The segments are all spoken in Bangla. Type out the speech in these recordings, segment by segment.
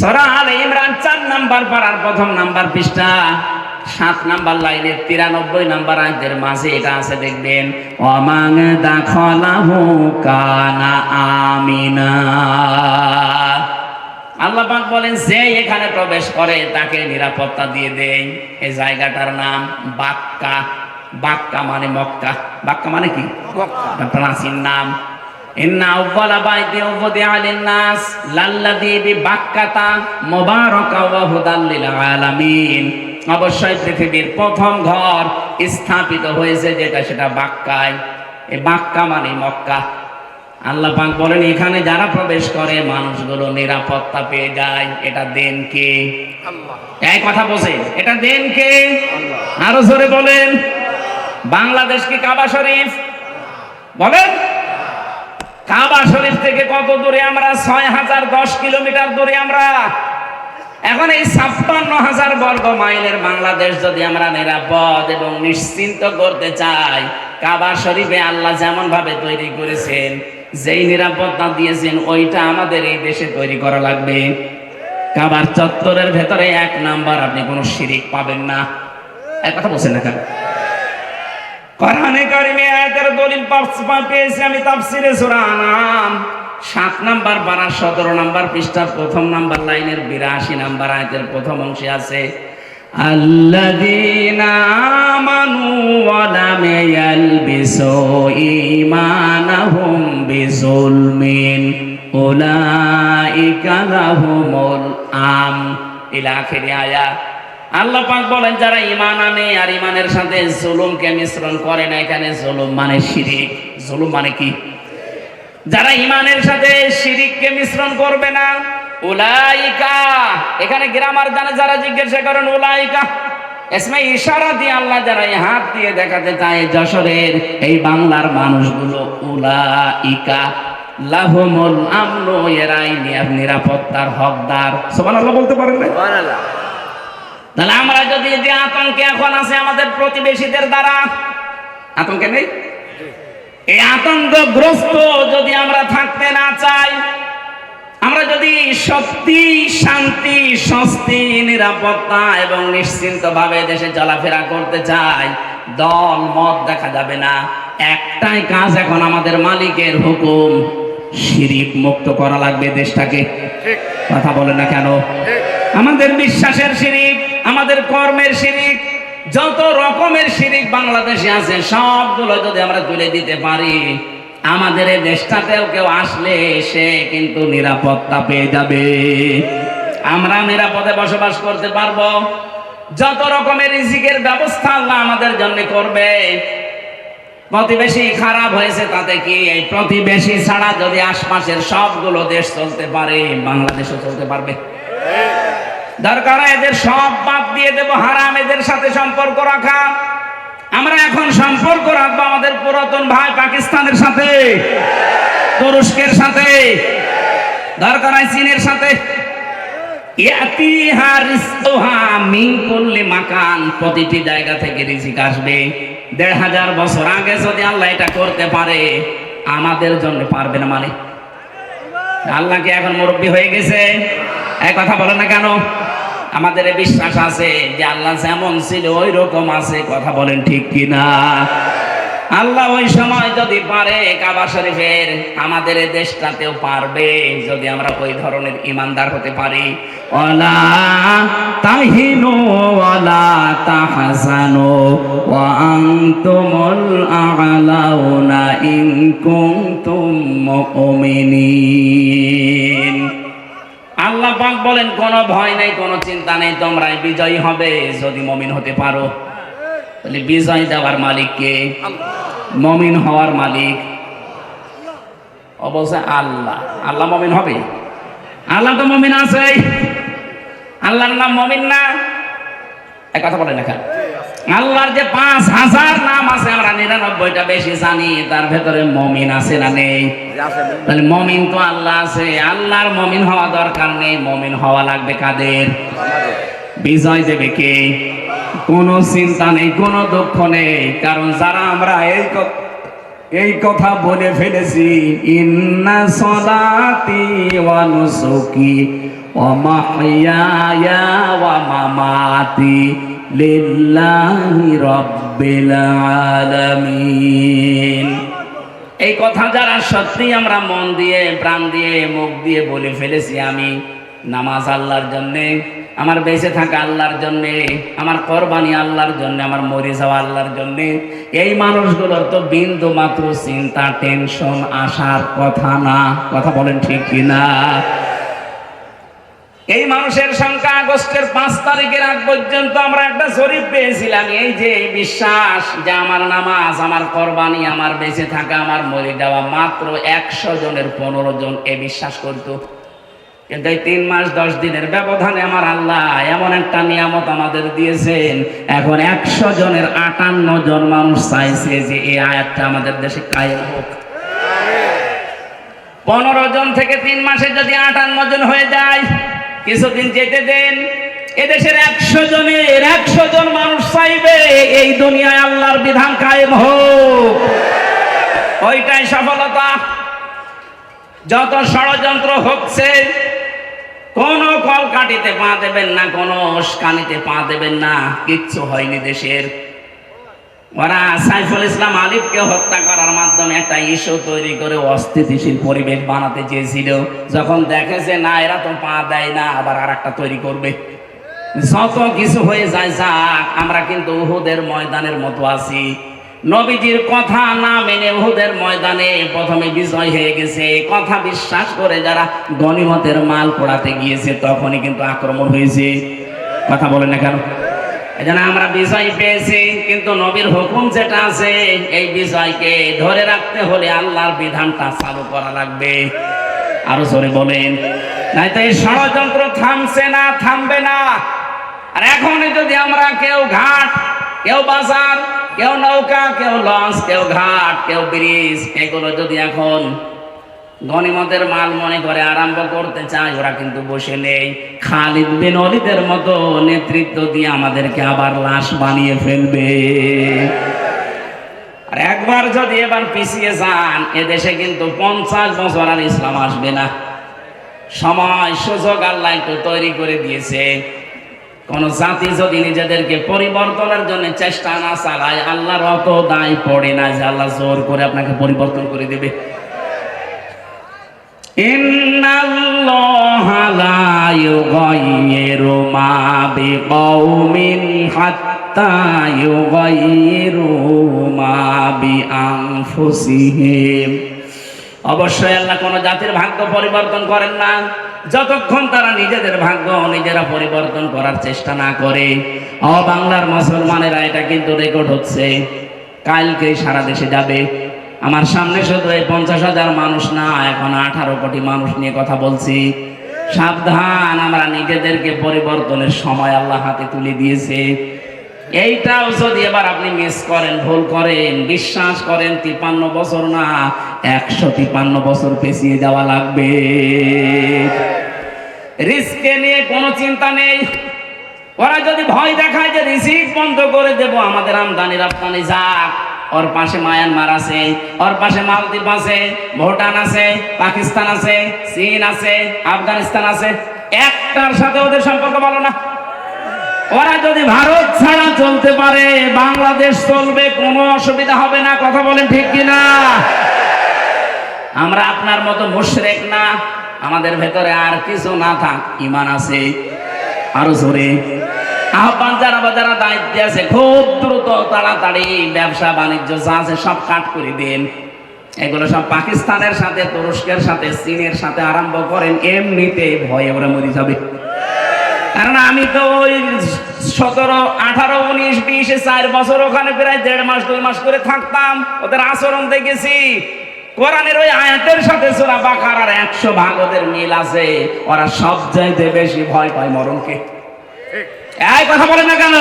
সরা আল ইমরান চার নাম্বার পাড়ার প্রথম নাম্বার পৃষ্ঠা। সাত নাম্বার লাইনের তিরানব্বই নাম্বার আয়তের মাঝে এটা আছে, দেখবেন আমিনা। আল্লাহ বলেন, যে এখানে প্রবেশ করে তাকে নিরাপত্তা দিয়ে দেয় এই জায়গাটার নাম বাক্কা। বাক্কা মানে মক্কা। বাক্কা মানে কি? প্রাচীন নাম। ইন্না আউয়ালা বাইতি লিন-নাস লাল্লাযী বিবাক্কাতা মুবারাকা ওয়া হুদাল লিল আলামিন। অবশ্যই পৃথিবীর প্রথম ঘর স্থাপিত হয়েছে যেটা সেটা বাক্কায়। এই বাক্কা মানে মক্কা। আল্লাহ পাক বলেন এখানে যারা প্রবেশ করে মানুষগুলো নিরাপত্তা পেয়ে যায়। এটা দেন কে? এই কথা বলছে। এটা দেন কে? আরও জোরে বলেন। বাংলাদেশ কি কাবা শরীফ? বলেন। কাবা শরীফ থেকে কত দূরে আমরা? ছয় হাজার দশ কিলোমিটার দূরে আমরা। এখন এই ছাপ্পান্ন হাজার বর্গ মাইলের বাংলাদেশ যদি আমরা নিরাপদ এবং নিশ্চিন্ত করতে চাই, কাবা শরীফে আল্লাহ যেমন ভাবে তৈরি করেছেন, যেই নিরাপত্তা দিয়েছেন, ওইটা আমাদের এই দেশে তৈরি করা লাগবে। কাবার চত্বরের ভেতরে এক নাম্বার আপনি কোনো শিরিক পাবেন না। এক কথা বলছেন না কোরআনে কারিমে আয়াতের দলিল পেয়েছি আমি তাফসিরে সূরা আনাম সাত নাম্বার পারা সতেরো নাম্বার পৃষ্ঠার প্রথম নাম্বার লাইনের বিরাশি নাম্বার আয়াতের প্রথম অংশে আছে ইলা আখিরি আয়াত আল্লাহ পাক বলেন, যারা ইমান আনে আর ইমানের সাথে জুলুমকে মিশ্রণ করে না, এখানে জুলুম মানে শিরিক। জুলুম মানে কি? যারা ইমানের সাথে শিরিককে মিশ্রণ করবে না, উলাইকা। এখানে গ্রামার জানে, যারা জিজ্ঞাসা করেন, উলাইকা। এসমে ইশারা দিয়ে আল্লাহ যারা এই হাত দিয়ে দেখাতে চায় যশোরের এই বাংলার মানুষগুলো, উলাইকা। লাহুমুল আমনু, এরাই নিরাপ- নিরাপত্তার হকদার। সুবহানাল্লাহ বলতে পারেন না? তাহলে আমরা যদি যে আতঙ্কে এখন আছে আমাদের প্রতিবেশীদের দ্বারা আতঙ্কে নেই? এই আতঙ্কগ্রস্ত যদি আমরা থাকতে না চাই আমরা যদি সত্যি শান্তি স্বস্তি নিরাপত্তা এবং নিশ্চিন্ত ভাবে দেশে চলাফেরা করতে চাই দল মত দেখা যাবে না। একটাই কাজ এখন আমাদের মালিকের হুকুম শিরিক মুক্ত করা লাগবে দেশটাকে। কথা বলে না কেন? আমাদের বিশ্বাসের শিরিক। আমাদের কর্মের শিরিক, যত রকমের শিরিক বাংলাদেশে আছে, সবগুলো যদি আমরা তুলে দিতে পারি, আমাদের এই দেশটাতেও কেউ আসলে সে কিন্তু নিরাপত্তা পেয়ে যাবে। আমরা নিরাপদে বসবাস করতে পারব। যত রকমের রিজিকের ব্যবস্থা আল্লাহ আমাদের জন্য করবে। প্রতিবেশী খারাপ হয়েছে তাতে কি? এই প্রতিবেশী ছাড়া যদি আশপাশের সবগুলো দেশ চলতে পারে, বাংলাদেশও চলতে পারবে। দরকার এদের সব বাদ দিয়ে দেবো, হারাম, এদের সাথে সম্পর্ক রাখা। আমরা এখন সম্পর্ক রাখব আমাদের পুরাতন ভাই পাকিস্তানের সাথে, তুরস্কের সাথে দরকার হয় চীনের সাথে। প্রতিটি জায়গা থেকে আসবে। দেড় হাজার বছর আগে যদি আল্লাহ এটা করতে পারে, আমাদের জন্য পারবে না মানে আল্লাহ কি এখন মুরব্বী হয়ে গেছে? এক কথা বলে না কেন? আমাদের বিশ্বাস আছে যে আল্লাহ যেমন ছিল ওই রকম আছে, কথা বলেন ঠিক কিনা? আল্লাহ ওই সময় যদি পারে কাবা শরীফের, আমাদের দেশটাতেও পারবে, যদি আমরা ওই ধরনের ইমানদার হতে পারি। ওলা তাহিনু ওয়ালা তাহজানু, ওয়া আনতুমুল আ'লাউনা ইন কুনতুম মুমিনিন। আল্লাহ পাক বলেন কোনো ভয় নাই কোনো চিন্তা নেই তোমরাই বিজয়ী হবে যদি মমিন হতে পারো। তাহলে বিজয় দেওয়ার মালিক কে? মমিন হওয়ার মালিক। অবশ্যই আল্লাহ। আল্লাহ মমিন হবে? আল্লাহ তো মমিন আছে আল্লাহর নাম মমিন না। এক কথা বলেন এখানে আল্লাহর যে পাঁচ হাজার নাম আছে, আমরা নিরানব্বইটা বেশি জানি, তার ভেতরে মমিন আছে না নেই? তাহলে মমিন তো আল্লাহ আছে, আল্লাহর মমিন হওয়া দরকার নেই, মমিন হওয়া লাগবে কাদের? বিজয় দেবে কে? কোনো চিন্তা নেই, কোনো দুঃখ নেই, কারণ যারা আমরা এই এই কথা বলে ফেলেছি, ইন্না সলাতি ওয়া নুসুকি ওয়া মাহইয়ায়া ওয়া মামাতি। লিল্লাহি রাব্বিল আলামিন। এই কথা যারা সত্যি আমরা মন দিয়ে, প্রাণ দিয়ে, মুখ দিয়ে বলে ফেলেছি আমি, নামাজ আল্লাহর জন্যে, আমার বেঁচে থাকা আল্লাহর জন্যে, আমার কোরবানি আল্লাহর জন্য, আমার মরে যাওয়া আল্লাহর জন্যে, এই মানুষগুলোর তো বিন্দু মাত্র চিন্তা, টেনশন আসার কথা না। কথা বলেন ঠিক কিনা? এই মানুষের সংখ্যা আগস্টের পাঁচ তারিখের আগ পর্যন্ত আমরা একটা জরিপ পেয়েছিলাম। এই যে এই বিশ্বাস যে আমার নামাজ, আমার কোরবানি, আমার বেঁচে থাকা, আমার মরে যাওয়া মাত্র একশো জনের পনেরো জন এ বিশ্বাস করতো। কিন্তু এই তিন মাস, দশ দিনের ব্যবধানে আমার আল্লাহ এমন একটা নিয়ামত আমাদের দিয়েছেন। এখন একশো জনের আটান্ন জন মানুষ চাইছে যে এই আয়াতটা আমাদের দেশে কায়েম হোক। পনেরো জন থেকে তিন মাসে যদি আটান্ন জন হয়ে যায় কিছুদিন যেতে দেন। এদেশের একশো জনের একশো জন মানুষ চাইবে, এই দুনিয়ায় আল্লাহর বিধান কায়েম হোক। ওইটাই সফলতা। যত ষড়যন্ত্র হচ্ছে, কোন কল কাটিতে পা দেবেন না, কোন উস্কানিতে পা দেবেন না, কিচ্ছু হয়নি দেশের। ওরা সাইফুল ইসলাম আলিফকে হত্যা করার মাধ্যমে একটা ইস্যু তৈরি করে অস্থিতিশীল পরিবেশ বানাতে চেয়েছিল। যখন দেখে যে না, এরা তো পা দেয় না, আবার আর একটা তৈরি করবে। যত কিছু হয়ে যায় যাক, আমরা কিন্তু উহুদের ময়দানের মতো আছি। নবীজির কথা না মেনে উহুদের ময়দানে প্রথমে বিজয় হয়ে গেছে। কথা বিশ্বাস করে যারা গণিমতের মাল পোড়াতে গিয়েছে, তখনই কিন্তু আক্রমণ হয়েছে। কথা বলেন না কেন? এজন্য আমরা বিজয় পেয়েছি, কিন্তু নবীর হুকুম যেটা আছে, এই বিজয়কে ধরে রাখতে হলে আল্লাহর বিধানটা চালু করা লাগবে। আরও জোরে বলেন। নাই তো এই ষড়যন্ত্র থামছে না, থামবে না। আর এখন যদি আমরা কেউ ঘাট, কেউ বাজার, কেউ নৌকা, কেউ লঞ্চ, কেউ ঘাট, কেউ ব্রিজ, এগুলো যদি এখন গণিমতের মাল মনে করে আরম্ভ করতে চায়, ওরা কিন্তু বসে নেই। খালিদ বিন অলিদের মতো নেতৃত্ব দিয়ে আমাদেরকে আবার লাশ বানিয়ে ফেলবে। আর একবার যদি এবার পিছিয়ে যান, এদেশে কিন্তু পঞ্চাশ বছর আর ইসলাম আসবে না। সময়, সুযোগ আল্লাহ একটু তৈরি করে দিয়েছে। কোন জাতি যদি নিজেদেরকে পরিবর্তনের জন্য চেষ্টা না চালায়, আল্লাহর অত দায় পড়ে না যে আল্লাহ জোর করে আপনাকে পরিবর্তন করে দেবে। অবশ্যই আল্লাহ কোন জাতির ভাগ্য পরিবর্তন করেন না। যতক্ষণ তারা নিজেদের ভাগ্য নিজেরা পরিবর্তন করার চেষ্টা না করে অ বাংলার মুসলমানেরা এটা কিন্তু রেকর্ড হচ্ছে। কালকে সারা দেশে যাবে। আমার সামনে শুধু এই পঞ্চাশ হাজার মানুষ না, এখন আঠারো কোটি মানুষ নিয়ে কথা বলছি। সাবধান, আমরা নিজেদেরকে পরিবর্তনের সময় আল্লাহ হাতে তুলে দিয়েছে। এইটাও যদি এবার আপনি মিস করেন, ভুল করেন, বিশ্বাস করেন তিপান্ন বছর না, একশো তিপান্ন বছর পেছিয়ে যাওয়া লাগবে। রিস্কে নিয়ে কোনো চিন্তা নেই। ওরা যদি ভয় দেখায় যে রিসিভ বন্ধ করে দেব, আমাদের আমদানি রপ্তানি যাক। ওর পাশে মায়ানমার আছে, ওর পাশে মালদ্বীপ আছে, ভুটান আছে, পাকিস্তান আছে, চীন আছে, আফগানিস্তান আছে। একটার সাথে ওদের সম্পর্ক ভালো না। ওরা যদি ভারত ছাড়া চলতে পারে, বাংলাদেশ চলবে, কোনো অসুবিধা হবে না। কথা বলেন ঠিক কিনা? আমরা আপনার মতো মুশরেক না। আমাদের ভেতরে আর কিছু না থাক, ইমান আছে। আরও জোরে। আহ্বান যারা যারা দায়িত্বে আছে, খুব দ্রুত তাড়াতাড়ি ব্যবসা বাণিজ্য যা আছে সব কাট করে দিন। এগুলো সব পাকিস্তানের সাথে, তুরস্কের সাথে, চীনের সাথে আরম্ভ করেন, এমনিতে ভয়ে ওরা মরে যাবে। কারণ আমি তো ওই সতেরো, আঠারো, উনিশ, বিশে, চার বছর ওখানে প্রায় দেড় মাস, দুই মাস করে থাকতাম, ওদের আচরণ দেখেছি। কোরআনের ওই আয়াতের সাথে সোনা বাকার আর একশো ভাগ ওদের মিল আছে। ওরা সব চাইতে বেশি ভয় পায় মরণকে। এই কথা বলে না কেন?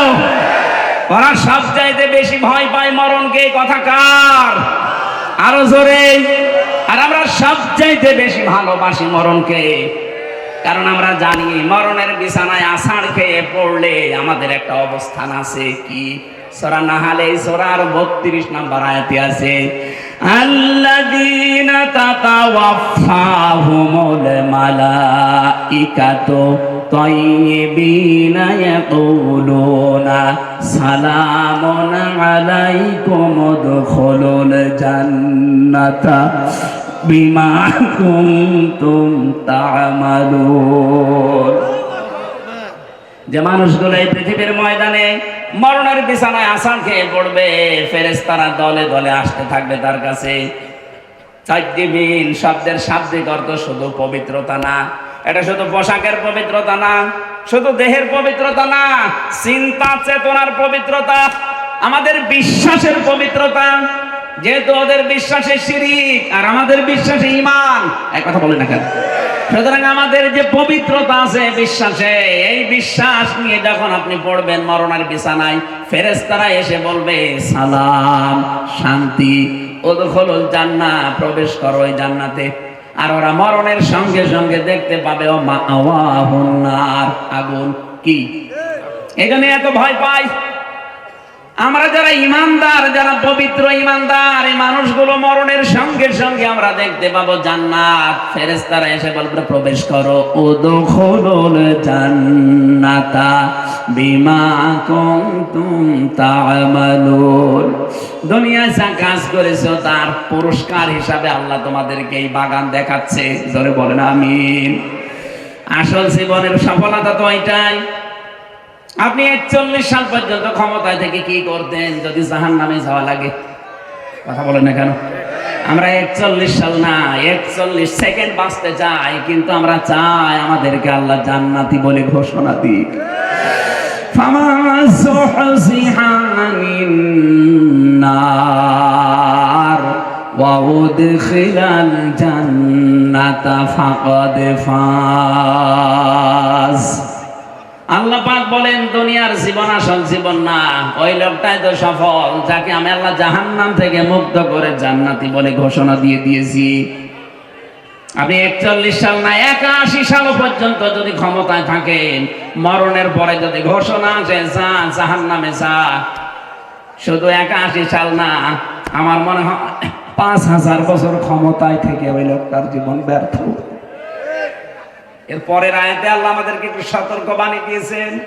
ওরা সব চাইতে বেশি ভয় পায় মরণকে কথা কার? আরও জোরে। আর আমরা সব চাইতে বেশি ভালোবাসি মরণকে কারণ আমরা জানি মরণের বিছানায় আষাঢ় খেয়ে পড়লে আমাদের একটা অবস্থান আছে কি? সোরা নাহালে সোরার বত্রিশ নাম্বার আয়াতে আছে, আল্লাযীনা তাতাওয়াফাহুমুল মালাইকাতু তাইয়্যিবিনা ইয়াকুলুনা সালামুন আলাইকুম উদখুলুল জান্নাতা বিমা কুনতুম তা'মালুন যে মানুষগুলো এই পৃথিবীর ময়দানে মরণের বিছানায় আসান খেয়ে পড়বে ফেরেস্তারা দলে দলে আসতে থাকবে তার কাছে। চারদিবিন শব্দের শাব্দিক অর্থ শুধু পবিত্রতা না এটা শুধু পোশাকের পবিত্রতা না, শুধু দেহের পবিত্রতা না, চিন্তা, চেতনার পবিত্রতা, আমাদের বিশ্বাসের পবিত্রতা। যেহেতু ওদের বিশ্বাসে শিরিক আর আমাদের বিশ্বাসে ইমান এক কথা বলে না কেন? সুতরাং আমাদের যে পবিত্রতা আছে বিশ্বাসে, এই বিশ্বাস নিয়ে যখন আপনি পড়বেন মরণের বিছানায় ফেরেস্তারা এসে বলবে, সালাম, শান্তি ওদখল জান্না প্রবেশ করো ওই জান্নাতে। আর ওরা মরণের সঙ্গে সঙ্গে দেখতে পাবে, ও মা আগুন কি? এখানে এত ভয় পাই আমরা যারা ইমানদার, যারা পবিত্র ইমানদার, এই মানুষগুলো মরণের সঙ্গে সঙ্গে আমরা দেখতে পাবো জান্নাত। ফেরেস্তারা এসে বলবে, প্রবেশ করো। উদখুলুল জান্নাতা বিমা কুনতুম তা'মালুন। দুনিয়ায় যা কাজ করেছ, তার পুরস্কার হিসাবে আল্লাহ তোমাদেরকে এই বাগান দেখাচ্ছে। জোরে বলেন, আমিন। আসল জীবনের সফলতা তো এটাই আপনি একচল্লিশ সাল পর্যন্ত ক্ষমতায় থেকে কি করতেন? যদি জাহান নামে যাওয়া লাগে। কথা বলেন না কেন? আমরা একচল্লিশ সাল না, একচল্লিশ সেকেন্ড বাঁচতে চাই, কিন্তু আমরা চাই আমাদেরকে আল্লাহ জান্নাতি বলে ঘোষণা দিক। জান্নাতা ফাকাদ ফাঁস আল্লাহ পাক বলেন, দুনিয়ার জীবন আসল জীবন না। ওই লোকটাই তো সফল, যাকে আমি আল্লাহ জাহান্নাম থেকে মুক্ত করে জান্নাতি বলে ঘোষণা দিয়ে দিয়েছি। আপনি একচল্লিশ সাল না, একাশি সাল পর্যন্ত যদি ক্ষমতায় থাকেন, মরণের পরে যদি ঘোষণা আসে, যা জাহান নামে যা। শুধু একাশি সাল না, আমার মনে হয় পাঁচ হাজার বছর ক্ষমতায় থেকে ওই লোকটার জীবন ব্যর্থ। এর পরের আয়াতে আল্লাহ আমাদেরকে একটু সতর্ক বানিয়ে দিয়েছেন।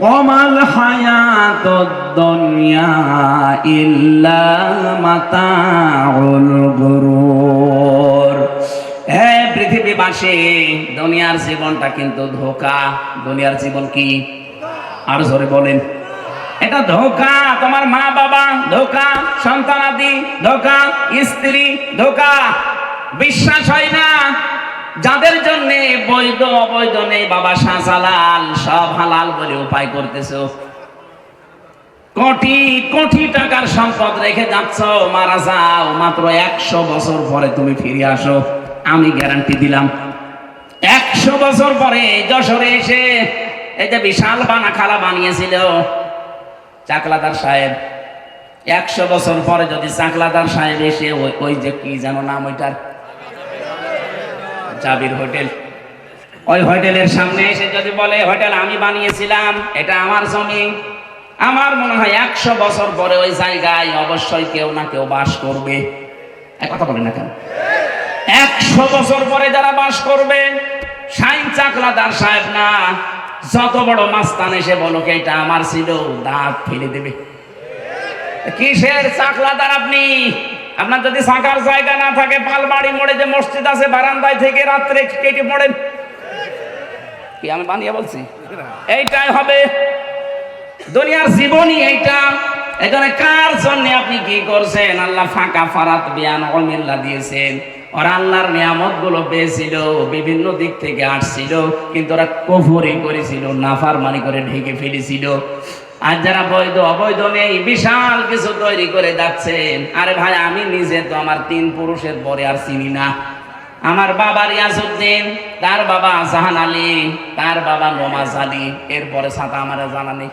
ওমাল হায়াত দুনিয়া ইল্লা মাতাউল গুরুর। হে পৃথিবীবাসী দুনিয়ার জীবনটা কিন্তু ধোকা। দুনিয়ার জীবন কি? আর জোরে বলেন। এটা ধোকা। তোমার মা বাবা ধোকা। সন্তানাদি ধোকা। স্ত্রী ধোকা। বিশ্বাস হয় না। যাদের জন্য বৈধ, অবৈধ নেই, বাবা শাহজালাল সব হালাল বলে উপায় করতেছো। কোটি কোটি টাকার সম্পদ রেখে যাচ্ছ, মারা যাও, মাত্র একশো বছর পরে তুমি ফিরে আসো। আমি গ্যারান্টি দিলাম। একশো বছর পরে যশোরে এসে এই যে বিশাল বানা খালা বানিয়েছিল চাকলাদার সাহেব, একশো বছর পরে যদি চাকলাদার সাহেব এসে ওই ওই যে কি যেন নাম ওইটার জাবির হোটেল। ওই হোটেলের সামনে এসে যদি বলে, হোটেল আমি বানিয়েছিলাম, এটা আমার জমি। আমার মনে হয় একশো বছর পরে ওই জায়গায় অবশ্যই কেউ না কেউ বাস করবে। কথা বলে না কেন? একশো বছর পরে যারা বাস করবে সাইন চাকলাদার সাহেব না, যত বড় মাস্তান এসে বলো এটা আমার ছিল, দাঁত ফেলে দেবে। কিসের চাকলাদার আপনি? আপনার যদি থাকার জায়গা না থাকে, পালবাড়ি মোড়ে যে মসজিদ আছে, বারান্দায় থেকে রাত্রে কেটে পড়েন কি আমি বানিয়ে বলছি? এইটাই হবে দুনিয়ার জীবনই এইটা। এখানে কার জন্য আপনি কি করছেন? আল্লাহ ফাঁকা ফারাত বিয়ান অমিল্লা দিয়েছেন। ওরা আল্লাহর নিয়ামতগুলো পেয়েছিল, বিভিন্ন দিক থেকে আসছিল, কিন্তু ওরা কফরি করেছিল নাফার মানি করে ঢেকে ফেলেছিল। আর যারা বৈধ, অবৈধ নেই, বিশাল কিছু তৈরি করে যাচ্ছেন। আরে ভাই, আমি নিজে তো আমার তিন পুরুষের পরে আর চিনি না। আমার বাবা রিয়াজউদ্দিন, তার বাবা জাহান আলী, তার বাবা নোমাজ আলী, এরপরে সাথে আমার জানা নেই।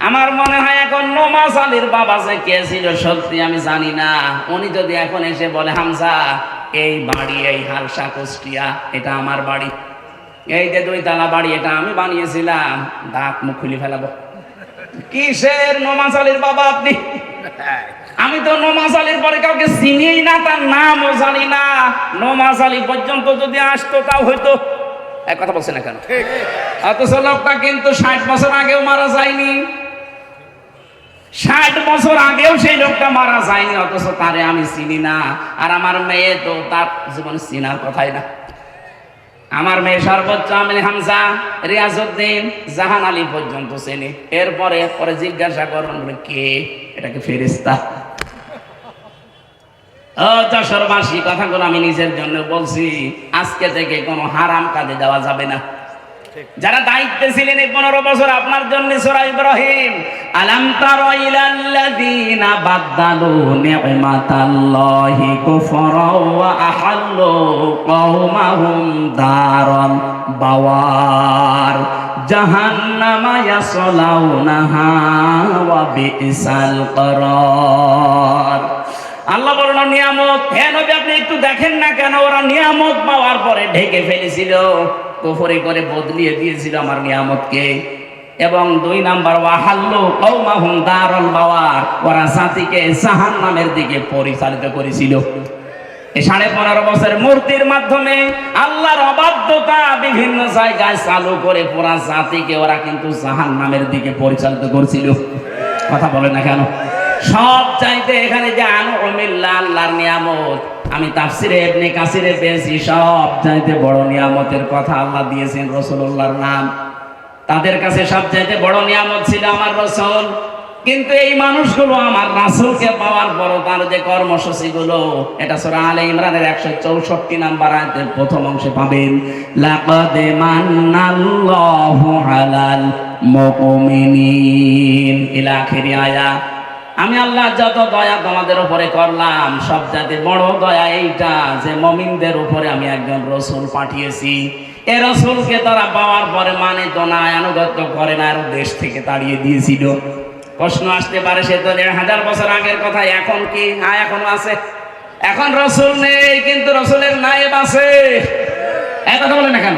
আমার মনে হয় এখন নোমাজ আলীর বাবা যে কে ছিল সত্যি আমি জানি না। উনি যদি এখন এসে বলে, হামজা, এই বাড়ি, এই হালসা কুষ্টিয়া, এটা আমার বাড়ি। এই যে দুই তালা বাড়ি, এটা আমি বানিয়েছিলাম। দাঁত মুখ খুলে ফেলাবো। কিসের নমাজ আলীর বাবা আপনি? আমি তো নমাজ আলীর পরে কাউকে চিনিই না তার নামও জানি না। নমাজ আলী পর্যন্ত যদি আসতো তাও হয়তো এক কথা বলছে না কেন? অথচ লোকটা কিন্তু ষাট বছর আগেও মারা যায়নি। ষাট বছর আগেও সেই লোকটা মারা যায়নি অথচ তারে আমি চিনি না। আর আমার মেয়ে তো তার জীবনে চিনার কথাই না। আমার মেয়ে সর্বোচ্চ আমিন হামজা রিয়াজউদ্দিন জাহান আলী পর্যন্ত চেনে। এরপরে পরে জিজ্ঞাসা করুন কে? এটাকে ফেরিস্তা যশোরবাসী, কথাগুলো আমি নিজের জন্য বলছি। আজকে থেকে কোনো হারাম কাজে যাওয়া যাবে না। যারা দায়িত্বে ছিলেন এই পনেরো বছর, আপনার জন্য সোরা ইব্রাহিম, আলাম বাদদালু নি'মাতাল্লাহি ওয়া আহাল্লু কওমাহুম বাওয়ার। জাহান্নামা ইয়াসলাউনাহা ওয়া বিসাল করার আল্লাহ বলল নিয়ামত হ্যাঁ নবী, আপনি একটু দেখেন না কেন, ওরা নিয়ামত পাওয়ার পরে ঢেকে ফেলেছিল। কুফরি করে বদলিয়ে দিয়েছিল আমার নিয়ামতকে। এবং দুই নাম্বার, ওয়াহাল্লু কওমাহুম দারুল বাওয়ার ওরা জাতিকে জাহান্নামের দিকে পরিচালিত করেছিল। সাড়ে পনেরো বছরের মূর্তির মাধ্যমে আল্লাহর অবাধ্যতা বিভিন্ন জায়গায় চালু করে পুরা জাতিকে ওরা কিন্তু জাহান্নামের দিকে পরিচালিত করছিল। কথা বলে না কেন? সব চাইতে এখানে যে আনো অমিল্লা আল্লাহর নিয়ামত আমি তাফসিরে এমনি কাসিরে পেয়েছি সব চাইতে বড় নিয়ামতের কথা আল্লাহ দিয়েছেন রসুল্লাহর নাম। তাদের কাছে সব চাইতে বড় নিয়ামত ছিল আমার রসুল। কিন্তু এই মানুষগুলো আমার রাসুলকে পাওয়ার পরও তার যে কর্মসূচি গুলো এটা সূরা আলে ইমরানের একশো চৌষট্টি নাম্বার আয়াতের প্রথম অংশে পাবেন। লাকাদ মান্নাল্লাহু আলাল মুমিনিন। ইলা আখিরি আয়াত আমি আল্লাহ যত দয়া তোমাদের উপরে করলাম, সব জাতি বড় দয়া এইটা যে মমিনদের উপরে আমি একজন রসুল পাঠিয়েছি। এ রসুলকে তারা পাওয়ার পরে মানে তো না আনুগত্য করে না আরও দেশ থেকে তাড়িয়ে দিয়েছিল। প্রশ্ন আসতে পারে সে তো দেড় হাজার বছর আগের কথা, এখন কি? হ্যাঁ এখনও আছে। এখন রসুল নেই, কিন্তু রসুলের নায়েব আছে। এক কথা বলে না কেন?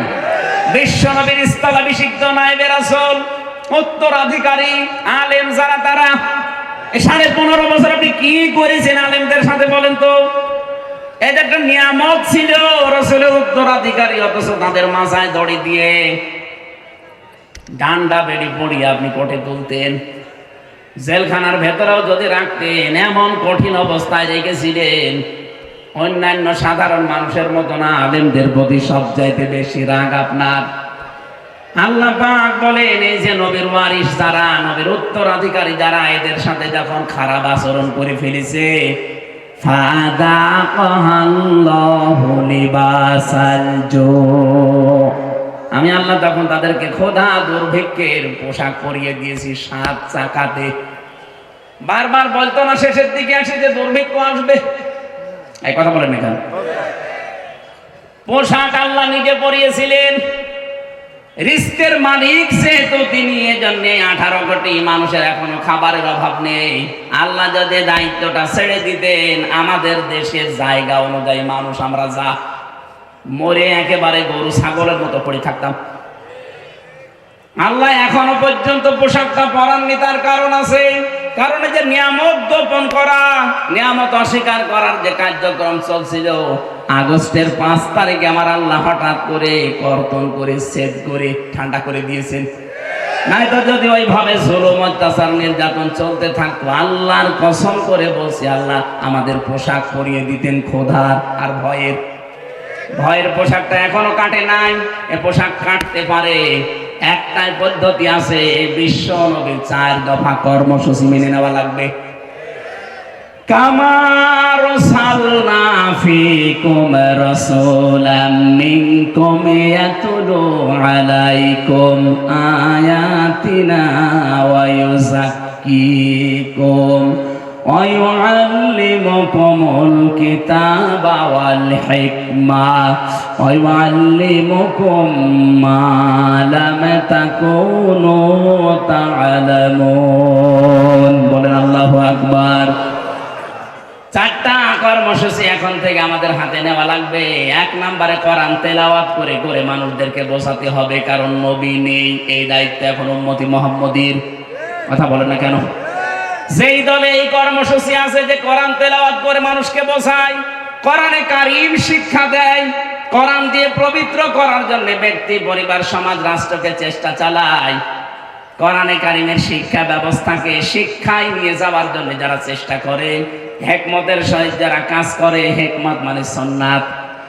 বিশ্ব নবীর স্থলাভিষিক্ত নায়েবের রসুল উত্তরাধিকারী, আলেম যারা তারা সাড়ে পনেরো বছর আপনি কি করেছেন আলেমদের সাথে বলেন তো? এটা একটা নিয়ামত ছিল, রসুলের উত্তরাধিকারী অথচ তাদের মাথায় দড়ি দিয়ে ডান্ডা বেড়ি পড়িয়ে আপনি কোটে তুলতেন। জেলখানার ভেতরেও যদি রাখতেন, এমন কঠিন অবস্থায় রেখেছিলেন, অন্যান্য সাধারণ মানুষের মতো না, আলেমদের প্রতি সব চাইতে বেশি রাগ আপনার। আল্লাহ পাক বলেন এই যে নবীর ওয়ারিস যারা নবীর উত্তরাধিকারী যারা এদের সাথে যখন খারাপ আচরণ করে ফেলেছে আমি আল্লাহ তখন তাদেরকে খোদা দুর্ভিক্ষের পোশাক পরিয়ে দিয়েছি সাত চাকাতে। বারবার বলতো না শেষের দিকে আসে যে দুর্ভিক্ষ আসবে। এই কথা বলেন এখানে পোশাক আল্লাহ নিজে পরিয়েছিলেন। রিস্কের মালিক সেহেতু তিনি, এজন্য আঠারো কোটি মানুষের এখনও খাবারের অভাব নেই। আল্লাহ যদি দায়িত্বটা ছেড়ে দিতেন, আমাদের দেশের জায়গা অনুযায়ী মানুষ আমরা যা মরে একেবারে গরু, ছাগলের মতো পড়ে থাকতাম। আল্লাহ এখনও পর্যন্ত পোশাকটা পরাননি, তার কারণ আছে কারণ যে নিয়ামত গোপন করা, নিয়ামত অস্বীকার করার যে কার্যক্রম চলছিল, আগস্টের পাঁচ তারিখে আমার আল্লাহ হঠাৎ করে কর্তন করে, সেট করে, ঠান্ডা করে দিয়েছেন। নাই তো যদি ওইভাবে জুলুম, অত্যাচার, নির্যাতন চলতে থাকতো, আল্লাহর কসম করে বলছি, আল্লাহ আমাদের পোশাক পরিয়ে দিতেন খোদার আর ভয়ের। ভয়ের পোশাকটা এখনও কাটে নাই, এ পোশাক কাটতে পারে। একটাই পদ্ধতি আছে, বিশ্ব নবীর চার দফা কর্মসূচি মেনে নেওয়া লাগবে। কামার সালনা ফিকুম রাসূলাম মিনকুম ইয়াতুলু আলাইকুম আয়াতিনা ওয়া ইউযাক্কিকুম। ويعلمكم الكتاب والحكمة ويعلمكم ما لم تكونوا تعلمون বলেন আল্লাহু আকবার চারটা কর্মসূচি এখন থেকে আমাদের হাতে নেওয়া লাগবে এক নম্বরে কোরআন তেলাওয়াত করে করে মানুষদেরকে বোঝাতে হবে কারণ নবী নেই এই দায়িত্ব এখন উম্মতি মোহাম্মদীর কথা বলে না কেন যেই দলে এই কর্মসূচি আছে যে কোরআন তেলাওয়াত করে মানুষকে বোঝায়, কোরআনে কারিম শিক্ষা দেয়, কোরআন দিয়ে পবিত্র করার জন্য ব্যক্তি, পরিবার, সমাজ, রাষ্ট্রকে চেষ্টা চালায়। কোরআনে কারিমের শিক্ষা ব্যবস্থাকে শিক্ষায় নিয়ে যাওয়ার জন্য যারা চেষ্টা করে, হেকমতের সহিত যারা কাজ করে, হেকমত মানে সন্ন্যাত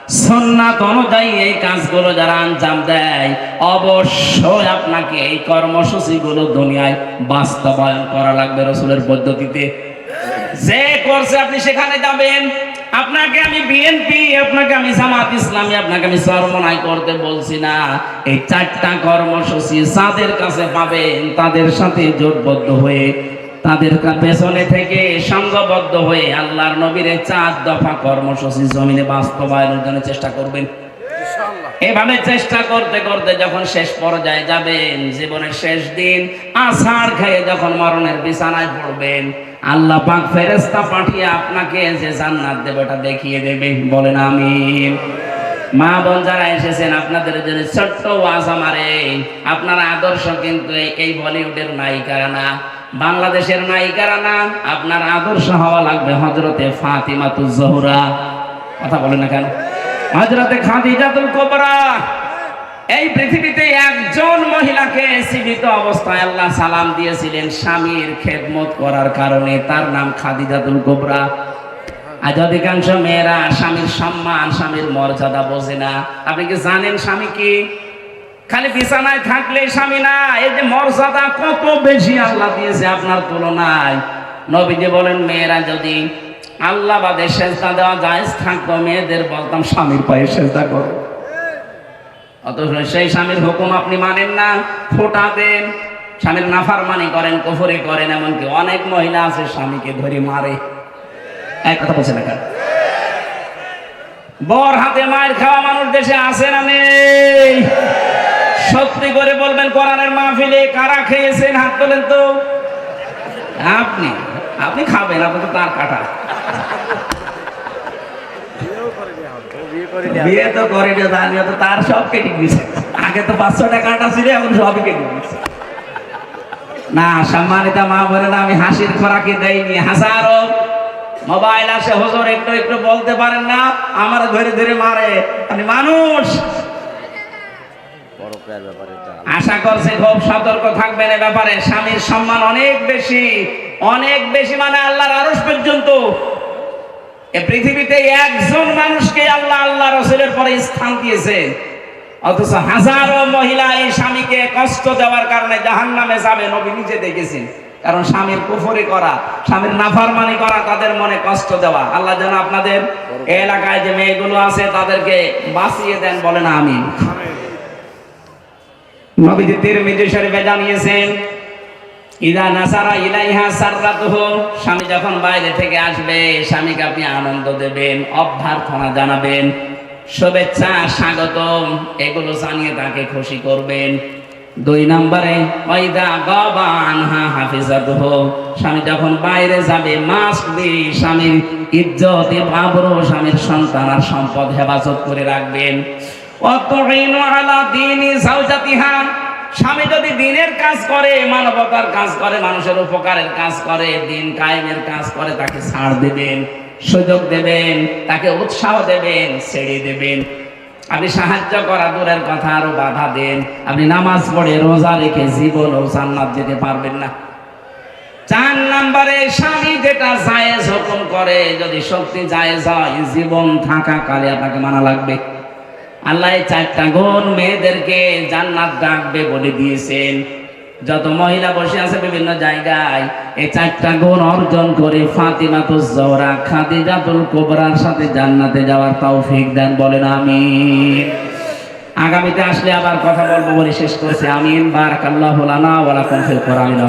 সন্ন্যাত অনুযায়ী এই কাজগুলো যারা আঞ্জাম দেয়, অবশ্যই আপনাকে এই কর্মসূচিগুলো দুনিয়ায় বাস্তবায়ন করা লাগবে রসুলের পদ্ধতিতে। যে করছে আপনি সেখানে যাবেন, আপনাকে আমি বিএনপি আপনাকে আমি জামাত ইসলামী, আপনাকে আমি সরমনাই করতে বলছি না। এই চারটা কর্মসূচি যাদের কাছে পাবেন, তাদের সাথে জোটবদ্ধ হয়ে তাদের পেছনে থেকে সংঘবদ্ধ হয়ে আল্লাহর নবীর চার দফা কর্মসূচি জমিনে বাস্তবায়নের জন্য চেষ্টা করবেন। এভাবে চেষ্টা করতে করতে যখন শেষ পর্যায়ে যাবেন জীবনের শেষ দিন আষাঢ় খেয়ে যখন মরণের বিছানায় পড়বেন আল্লাহ পাক ফেরেস্তা পাঠিয়ে আপনাকে যে জান্নাত দেবে ওটা দেখিয়ে দেবে। বলেন আমিন। মা বোন যারা এসেছেন আপনাদের জন্য ছোট্ট ওয়াজ আমারে আপনার আদর্শ কিন্তু এই- এই বলিউডের নায়িকারা না। বাংলাদেশের নায়িকারা না, আপনার আদর্শ হওয়া লাগবে হজরতে ফাতিমাতুজ জহুরা। কথা বলেন না কেন? হজরতে খাদিজাতুল কোবরা। এই পৃথিবীতে একজন মহিলাকে জীবিত অবস্থায় আল্লাহ সালাম দিয়েছিলেন স্বামীর খেদমত করার কারণে, তার নাম খাদিজাতুল কোবরা। আজ অধিকাংশ মেয়েরা স্বামীর সম্মান, স্বামীর মর্যাদা বোঝে না। আপনি কি জানেন স্বামী কি? খালি বিছানায় থাকলে স্বামী না এই যে মর্যাদা কত বেশি আল্লাহ দিয়েছে আপনার তুলনায়। নবীজি বলেন, মেয়েরা যদি আল্লাহ বাদে সেজদা দেওয়া যায় থাকতো, মেয়েদের বলতাম স্বামীর পায়ে সেজদা করো। অথচ সেই স্বামীর হুকুম আপনি মানেন না, ফোটা দেন। স্বামীর নাফারমানি করেন, কফরে করেন, এমনকি অনেক মহিলা আছে স্বামীকে ধরে মারে। এক কথা বলছে না বর হাতে মায়ের খাওয়া মানুষ দেশে আছে না নেই? সত্যি করে বলবেন, কোরআনের মাহফিলে কারা খেয়েছেন? হাত তোলেন তো। আপনি আপনি খাবেন, আপনি তো তার কাটা। বিয়ে তো করে না জানিও তো তার সব কেটে গেছে আগে তো পাঁচশো টাকাটা ছিল, এখন সবই কেটে গেছে না, সম্মানিতা মা বলে না আমি হাসির খোরাকি দেয়নি হাজারো মোবাইল আসে, হুজুর একটু একটু বলতে পারেন না? আমার ধরে ধরে মারে। আমি মানুষ! আশা করছে খুব সতর্ক থাকবেন এ ব্যাপারে। স্বামীর সম্মান অনেক বেশি অনেক বেশি মানে আল্লাহর আরস পর্যন্ত। এ পৃথিবীতে একজন মানুষকে আল্লাহ আল্লাহ রসুলের পরে স্থান দিয়েছে। অথচ হাজারো মহিলা এই স্বামীকে কষ্ট দেওয়ার কারণে জাহান নামে যাবে নবী নিজে দেখেছেন। কারণ স্বামীর কুফরি করা স্বামীর নাফারমানি করা তাদের মনে কষ্ট দেওয়া। আল্লাহ যেন আপনাদের এলাকায় যে মেয়েগুলো আছে তাদেরকে বাঁচিয়ে দেন বলে না আমি নবীজি তিরমিজি শরীফে জানিয়েছেন ইদা নাসারা ইলাইহা সাররাতুহু স্বামী যখন বাইরে থেকে আসবে, স্বামীকে আপনি আনন্দ দেবেন, অভ্যর্থনা জানাবেন, শুভেচ্ছা, স্বাগতম, এগুলো জানিয়ে তাকে খুশি করবেন। দুই নম্বরে স্বামী যখন বাইরে যাবে মাস্ট বি স্বামীর ইজ্জত আবরো স্বামীর সন্তান আর সম্পদ হেফাজত করে রাখবেন। স্বামী যদি দিনের কাজ করে, মানবতার কাজ করে, মানুষের উপকারের কাজ করে, দিন কায়েমের কাজ করে, তাকে ছাড় দেবেন, সুযোগ দেবেন, তাকে উৎসাহ দেবেন, ছেড়ে দেবেন। আপনি সাহায্য করা দূরের কথা, আরও বাধা দেন। আপনি নামাজ পড়ে রোজা রেখে জীবন ও জান্নাত যেতে পারবেন না। চার নম্বরে, স্বামী যেটা জায়েজ হুকুম করে, যদি সত্যি জায়েজ হয়, জীবন থাকা কালে আপনাকে মানা লাগবে। আল্লাহ এই চারটা গুণ মেয়েদেরকে জান্নাত ডাকবে বলে দিয়েছেন। যত মহিলা বসে আছে বিভিন্ন জায়গায়, এই চারটা গুণ অর্জন করে ফাতিমা তো জহরা খাদিজাতুল কোবরার সাথে জান্নাতে যাওয়ার তৌফিক দেন, বলেন আমি আগামীতে আসলে আবার কথা বলব বলে শেষ করছে। আমিন, বারাকাল্লাহু লানা ওয়া লাকুম ফিল কোরআনিল